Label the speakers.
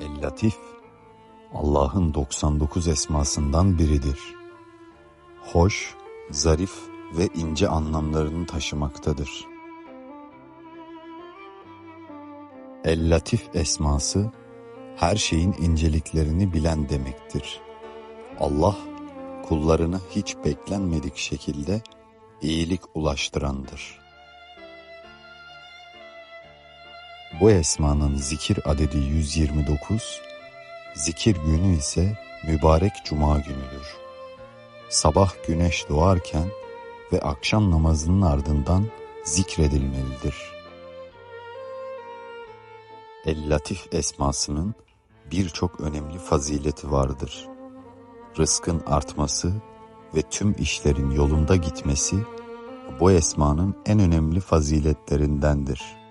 Speaker 1: El-Latif, Allah'ın 99 esmasından biridir. Hoş, zarif ve ince anlamlarını taşımaktadır. El-Latif esması, her şeyin inceliklerini bilen demektir. Allah, kullarına hiç beklenmedik şekilde iyilik ulaştırandır. Bu esmanın zikir adedi 129, zikir günü ise mübarek cuma günüdür. Sabah güneş doğarken ve akşam namazının ardından zikredilmelidir. El-Latif esmasının birçok önemli fazileti vardır. Rızkın artması ve tüm işlerin yolunda gitmesi bu esmanın en önemli faziletlerindendir.